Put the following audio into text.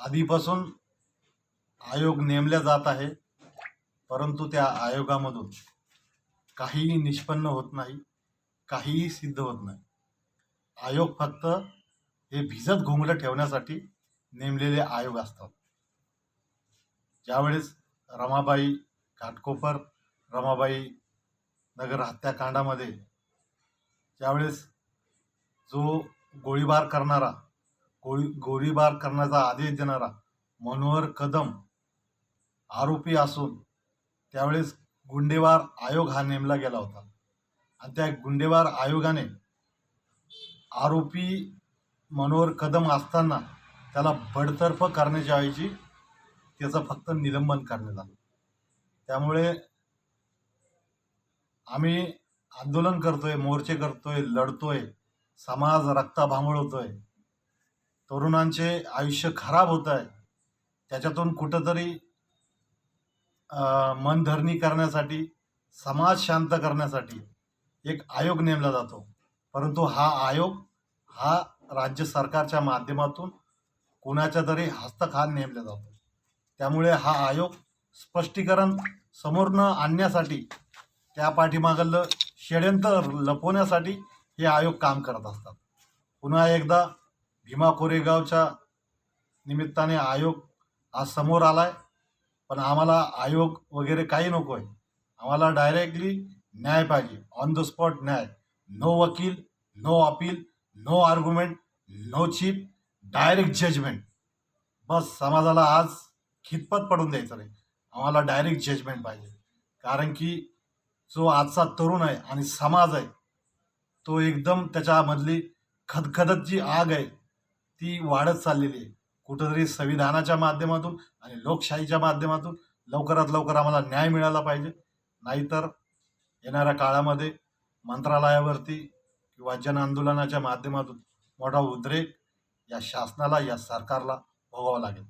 आधीपासून आयोग नेमल्या जात आहे परंतु त्या आयोगामधून काहीही निष्पन्न होत नाही काहीही सिद्ध होत नाही. आयोग फक्त हे भिजत घोंगडं ठेवण्यासाठी नेमलेले आयोग असतात. ज्यावेळेस रमाबाई घाटकोपर रमाबाई नगर हत्याकांडामध्ये ज्यावेळेस जो गोळीबार करणारा गोळी गोळीबार करण्याचा आदेश देणारा मनोहर कदम आरोपी असून त्यावेळेस गुंडेवार आयोग हा नेमला गेला होता. आणि त्या गुंडेवार आयोगाने आरोपी मनोहर कदम असताना त्याला बडतर्फ करण्याच्या ऐवजी त्याचं फक्त निलंबन करण्यात आलं. त्यामुळे आम्ही आंदोलन करतोय मोर्चे करतोय लढतोय समाज रक्ता होतोय. तरुणांचे आयुष्य खराब होत आहे. त्याच्यातून कुठंतरी मनधरणी करण्यासाठी समाज शांत करण्यासाठी एक आयोग नेमला जातो. परंतु हा आयोग हा राज्य सरकारच्या माध्यमातून कुणाच्या तरी हस्तखान नेमला जातो. त्यामुळे हा आयोग स्पष्टीकरण समोर न आणण्यासाठी त्या पाठीमागलं षडयंत्र लपवण्यासाठी हे आयोग काम करत असतात. पुन्हा एकदा भीमा कोरेगावच्या निमित्ताने आयोग आज समोर आला आहे पण आम्हाला आयोग वगैरे काही नको आहे. आम्हाला डायरेक्टली न्याय पाहिजे. ऑन द स्पॉट न्याय. नो वकील no appeal no argument no cheap direct judgement बस समाजाला आज खितपत पडून द्यायचं नाही. आम्हाला डायरेक्ट जजमेंट पाहिजे. कारण की जो आजचा तरुण आहे आणि समाज आहे तो एकदम त्याच्यामधली खदखदत जी आग आहे ती वाढत चाललेली आहे. कुठंतरी संविधानाच्या माध्यमातून आणि लोकशाहीच्या माध्यमातून लवकरात लवकर आम्हाला न्याय मिळाला पाहिजे. नाहीतर येणाऱ्या काळामध्ये मंत्रालयावरती किंवा जन आंदोलनाच्या माध्यमातून मोठा उद्रेक या शासनाला या सरकारला भोगावा लागेल.